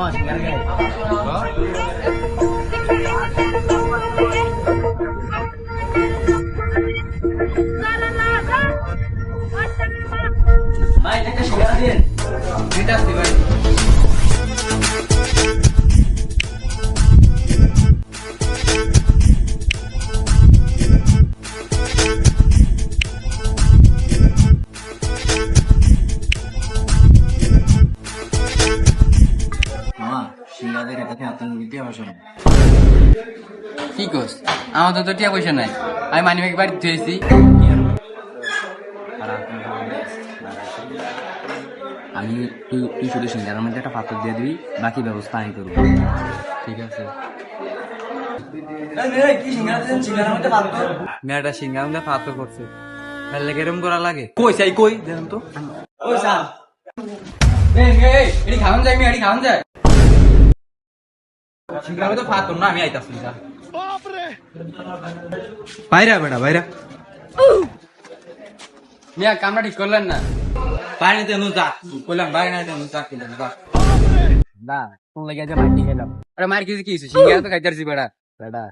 মামা সিঙ্গার সিঙ্গাদের এটাকে কি কোস? আমার তো টিয়া পয়সা নাই। আমি মানি ব্যাগ বাড়ি ধুয়েছি। আমি তুই তুই শুধু সিঙ্গারার মধ্যে একটা পাত্র দিয়ে দিবি বাকি ব্যবস্থা আমি করব। ঠিক আছে। কি সিঙ্গারা মধ্যে মেয়েটা পাত্র করছে। তাহলে কেরম করা লাগে। কই চাই কই? দেখুন তো। ওই স্যার এটি খাওয়ান যায় এটি খাওয়ান যায়। সিঙ্গা তো পাত্র না আমি আইতাছি বাইরা বেটা বাইরা। মিয়া কামটা ঠিক করলেন না? বাইরে তেনু যা বললাম বাইরে না তেনু যা কিলেন যা। না কোন লাগে যে মাটি খেলাম। আরে মার কিছু কি সিঙ্গা তো খাইতারছি বেড়া বেটা